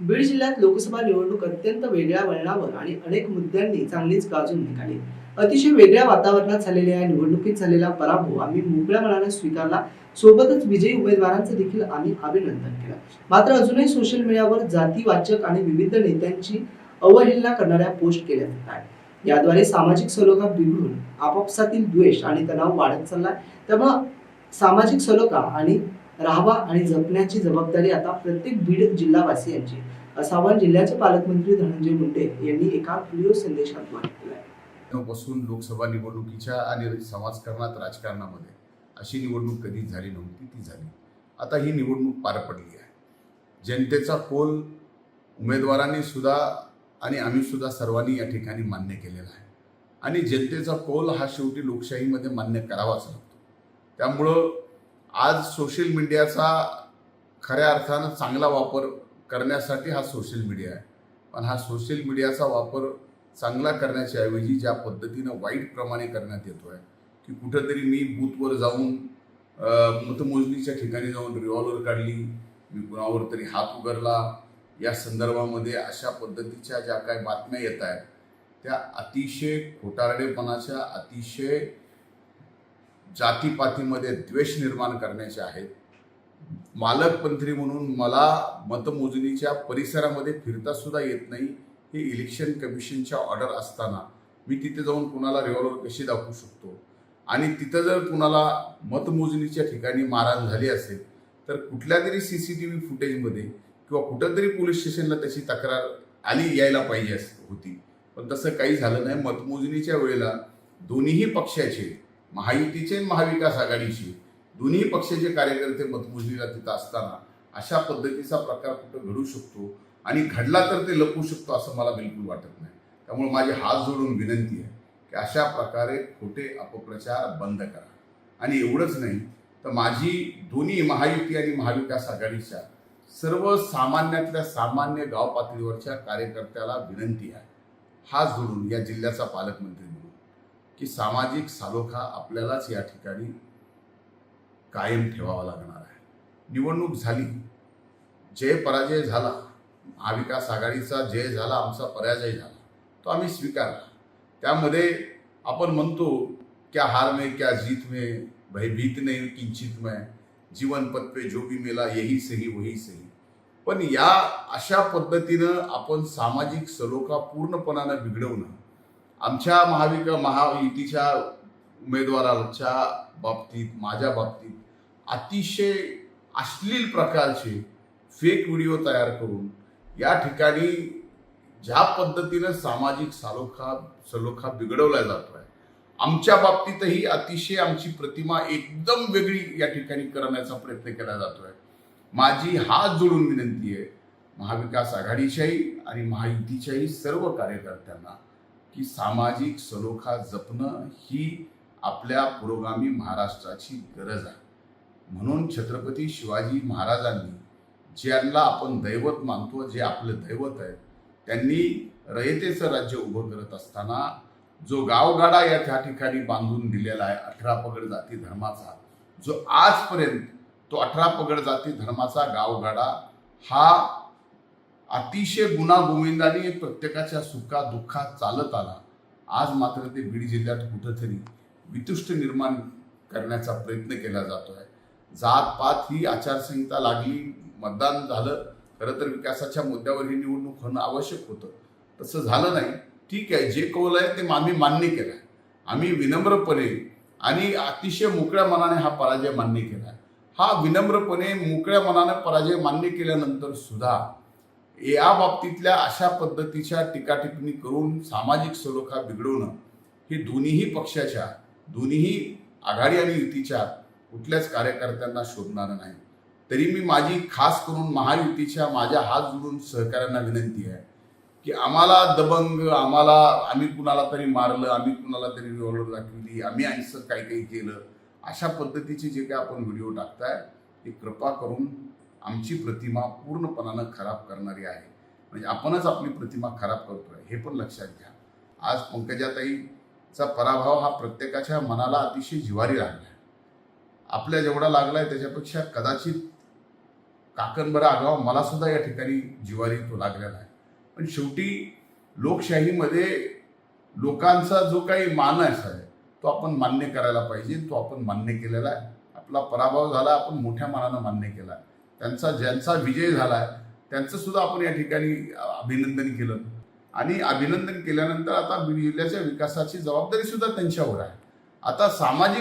बीड जिल्ह्यात लोकसभा निवडणूक अत्यंत वेगळ्या वळणावर आणि अनेक मुद्द्यांनी चांगलीच गाजून निघाली. अतिशय वेगळ्या वातावरणात झालेल्या या निवडणुकीत झालेला पराभव आम्ही मोकळ्या मनाने स्वीकारला. सोबतच विजयी उमेदवारांचं देखील आम्ही अभिनंदन केलं. मात्र अजूनही सोशल मीडियावर जातीवाचक आणि विविध नेत्यांची अवहेलना करणाऱ्या पोस्ट केल्या जात आहेत. याद्वारे सामाजिक सलोखा बिघडून आपापसातील द्वेष आणि तणाव वाढत चाललाय. त्यामुळं सामाजिक सलोखा आणि राहावा आणि जपण्याची जबाबदारी आता प्रत्येक बीड जिल्हावासियांची असं आवाहन जिल्ह्याचे पालकमंत्री धनंजय मुंडे यांनी एका व्हिडिओ संदेशात केलं आहे. बसून लोकसभा निवडणुकीच्या आणि समाजकारणात राजकारणामध्ये अशी निवडणूक कधीच झाली नव्हती ती झाली. आता ही निवडणूक पार पडली आहे. जनतेचा कोल उमेदवारांनी सुद्धा आणि आम्ही सुद्धा सर्वांनी या ठिकाणी मान्य केलेला आहे. आणि जनतेचा कौल हा शेवटी लोकशाहीमध्ये मान्य करावाच लागतो. त्यामुळं आज सोशल मीडियाचा खऱ्या अर्थानं चांगला वापर करण्यासाठी हा सोशल मीडिया आहे. पण हा सोशल मीडियाचा वापर चांगला करण्याच्या ऐवजी ज्या पद्धतीनं वाईटप्रमाणे करण्यात येतो आहे की कुठंतरी मी बूथवर जाऊन मतमोजणीच्या ठिकाणी जाऊन रिव्हॉल्वर काढली मी कुणावर तरी हात उघडला या संदर्भामध्ये अशा पद्धतीच्या ज्या काही बातम्या येत आहेत त्या अतिशय खोटारडेपणाच्या अतिशय जातीपातीमध्ये द्वेष निर्माण करण्याचे आहेत. मालकपंत्री म्हणून मला मतमोजणीच्या परिसरामध्ये फिरता सुद्धा येत नाही. हे इलेक्शन कमिशनच्या ऑर्डर असताना मी तिथे जाऊन कुणाला रिव्हॉल्वर कशी दाखवू शकतो? आणि तिथं जर कुणाला मतमोजणीच्या ठिकाणी मारहाण झाली असेल तर कुठल्या तरी सी सी टी व्ही फुटेजमध्ये किंवा कुठंतरी पोलीस स्टेशनला त्याची तक्रार आली यायला पाहिजे होती. पण तसं काही झालं नाही. मतमोजणीच्या वेळेला दोन्हीही पक्षाचे महायुतीचे आणि महाविकास आघाडीचे दोन्ही पक्षाचे कार्यकर्ते मतमोजणीला तिथं असताना अशा पद्धतीचा प्रकार कुठं घडू शकतो आणि घडला तर ते लपू शकतो असं मला बिलकुल वाटत नाही. त्यामुळे माझी हात जोडून विनंती आहे की अशा प्रकारे खोटे अपप्रचार बंद करा. आणि एवढंच नाही तर माझी दोन्ही महायुती आणि महाविकास आघाडीच्या सर्व सामान्यातल्या सामान्य गाव पातळीवरच्या कार्यकर्त्याला विनंती आहे. हात जोडून या जिल्ह्याचा पालकमंत्री की सामाजिक सालोखा आपल्यालाच या ठिकाणी कायम ठेवावा लागणार आहे. निवडणूक झाली. जय पराजय झाला महाविकास आघाडीचा जय झाला आमचा पराजय झाला तो आम्ही स्वीकारला. त्यामध्ये आपण म्हणतो क्या हार में क्या जीत में भयभीत नाही किंचित में जीवन पथ जो भी मेला यही सही वही सही. पण या अशा पद्धतीनं आपण सामाजिक सलोखा पूर्णपणानं बिघडवणं आमच्या महाविका महायुतीच्या उमेदवाराच्या बाबतीत माझ्या बाबतीत अतिशय अश्लील प्रकारचे फेक व्हिडिओ तयार करून या ठिकाणी ज्या पद्धतीनं सामाजिक सालोखा सलोखा बिघडवला जातो आहे आमच्या बाबतीतही अतिशय आमची प्रतिमा एकदम वेगळी या ठिकाणी करण्याचा प्रयत्न केला जातो आहे माझी हात जोडून विनंती आहे महाविकास आघाडीच्याही आणि महायुतीच्याही सर्व कार्यकर्त्यांना की सामाजिक सलोखा जपणं ही आपल्या पुरोगामी महाराष्ट्राची गरज आहे. म्हणून छत्रपती शिवाजी महाराजांनी ज्यांना आपण दैवत मानतो जे आपलं दैवत आहे त्यांनी रयतेचं राज्य उभं करत असताना जो गावगाडा या त्या ठिकाणी बांधून दिलेला आहे अठरा पगड जाती धर्माचा जो आजपर्यंत तो अठरा पगड जाती धर्माचा गावगाडा हा अतिशय गुणागोविंदाने प्रत्येकाच्या सुखा दुःखात चालत आला. आज मात्र ते बीड जिल्ह्यात कुठंतरी वितुष्ट निर्माण करण्याचा प्रयत्न केला जातो आहे जात पात ही आचारसंहिता लागली मतदान झालं खरं तर विकासाच्या मुद्द्यावर ही निवडणूक होणं आवश्यक होतं. तसं झालं नाही. ठीक आहे जे कौल आहे ते आम्ही मान्य केलं आहे आम्ही विनम्रपणे आणि अतिशय मोकळ्या मनाने हा पराजय मान्य केला आहे हा विनम्रपणे मोकळ्या मनाने पराजय मान्य केल्यानंतर सुद्धा या बाबतीतल्या अशा पद्धतीच्या टीकाटिप्पणी करून सामाजिक सलोखा बिघडवणं हे दोन्हीही पक्षाच्या दोन्हीही आघाडी आणि युतीच्या कुठल्याच कार्यकर्त्यांना शोभणारं नाही. तरी मी माझी खास करून महायुतीच्या माझ्या हात जोडून सहकाऱ्यांना विनंती आहे की आम्हाला दबंग आम्हाला आम्ही कुणाला तरी मारलं आम्ही कुणाला तरी रिव्हॉल्वर दाखवली आम्ही असं काही काही केलं अशा पद्धतीचे जे काही आपण व्हिडिओ टाकताय ते कृपा करून आमची प्रतिमा पूर्णपणानं खराब करणारी आहे. म्हणजे आपणच आपली प्रतिमा खराब करतोय हे पण लक्षात घ्या. आज पंकजाताईचा पराभव हा प्रत्येकाच्या मनाला अतिशय जिवारी लागला आहे आपल्या जेवढा लागलाय त्याच्यापेक्षा कदाचित टाकणबरा आगाव मला सुद्धा या ठिकाणी जिवारी तो लागलेला आहे. पण शेवटी लोकशाहीमध्ये लोकांचा जो काही मानस आहे तो आपण मान्य करायला पाहिजे तो आपण मान्य केलेला आहे. आपला पराभव झाला आपण मोठ्या मानानं मान्य केला. आहे त्यांचा ज्यांचा विजय झाला आहे त्यांचं सुद्धा आपण या ठिकाणी अभिनंदन केलं. आणि अभिनंदन केल्यानंतर आता बीड जिल्ह्याच्या विकासाची जबाबदारी सुद्धा त्यांच्यावर आहे. आता सामाजिक